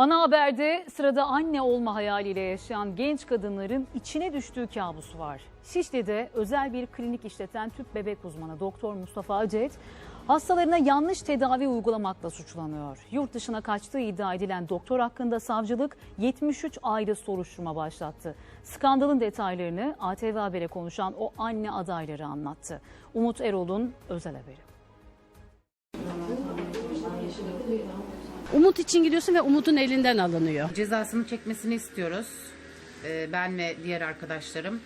Ana haberde sırada anne olma hayaliyle yaşayan genç kadınların içine düştüğü kabusu var. Şişli'de özel bir klinik işleten tüp bebek uzmanı Doktor Mustafa Acet hastalarına yanlış tedavi uygulamakla suçlanıyor. Yurt dışına kaçtığı iddia edilen doktor hakkında savcılık 73 ayrı soruşturma başlattı. Skandalın detaylarını ATV Haber'e konuşan o anne adayları anlattı. Umut Erol'un özel haberi. Umut için gidiyorsun ve umudun elinden alınıyor. Cezasını çekmesini istiyoruz. Ee, Ben ve diğer arkadaşlarım.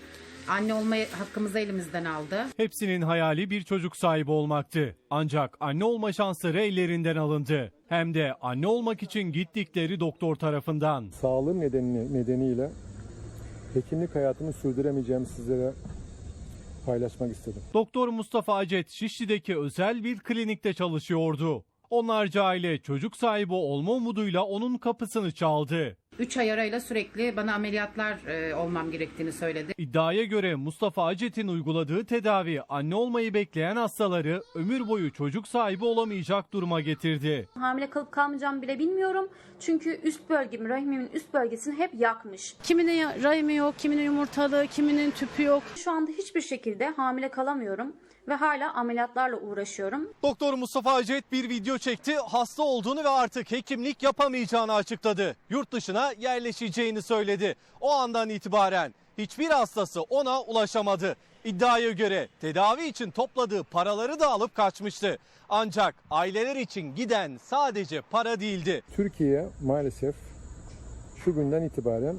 Anne olma hakkımızı elimizden aldı. Hepsinin hayali bir çocuk sahibi olmaktı. Ancak anne olma şansları ellerinden alındı. Hem de anne olmak için gittikleri doktor tarafından. sağlığım nedeni, nedeniyle hekimlik hayatımı sürdüremeyeceğimi sizlere paylaşmak istedim. Doktor Mustafa Acet Şişli'deki özel bir klinikte çalışıyordu. Onlarca aile çocuk sahibi olma umuduyla onun kapısını çaldı. 3 ay arayla sürekli bana ameliyatlar e, olmam gerektiğini söyledi. İddiaya göre Mustafa Acet'in uyguladığı tedavi anne olmayı bekleyen hastaları ömür boyu çocuk sahibi olamayacak duruma getirdi. Hamile kalıp kalmayacağımı bile bilmiyorum. Çünkü üst bölgemi, rahimimin üst bölgesini hep yakmış. Kiminin rahimi yok, kiminin yumurtalı, kiminin tüpü yok. Şu anda hiçbir şekilde hamile kalamıyorum ve hala ameliyatlarla uğraşıyorum. Doktor Mustafa Acet bir video çekti, hasta olduğunu ve artık hekimlik yapamayacağını açıkladı. Yurt dışına yerleşeceğini söyledi. O andan itibaren hiçbir hastası ona ulaşamadı. İddiaya göre tedavi için topladığı paraları da alıp kaçmıştı. Ancak aileler için giden sadece para değildi. Türkiye'ye maalesef şu günden itibaren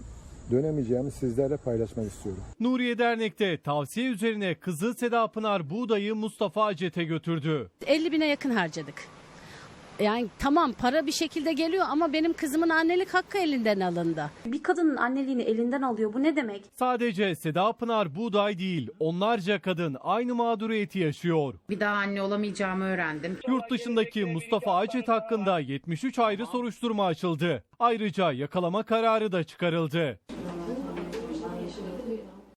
dönemeyeceğimi sizlerle paylaşmak istiyorum. Nuriye Dernek'te tavsiye üzerine kızı Seda Pınar buğdayı Mustafa Acet'e götürdü. 50 bine yakın harcadık. Yani tamam para bir şekilde geliyor ama benim kızımın annelik hakkı elinden alındı. Bir kadının anneliğini elinden alıyor. Bu ne demek? Sadece Seda Pınar buğday değil, onlarca kadın aynı mağduriyeti yaşıyor. Bir daha anne olamayacağımı öğrendim. Yurt dışındaki Mustafa Acet hakkında 73 ayrı soruşturma açıldı. Ayrıca yakalama kararı da çıkarıldı.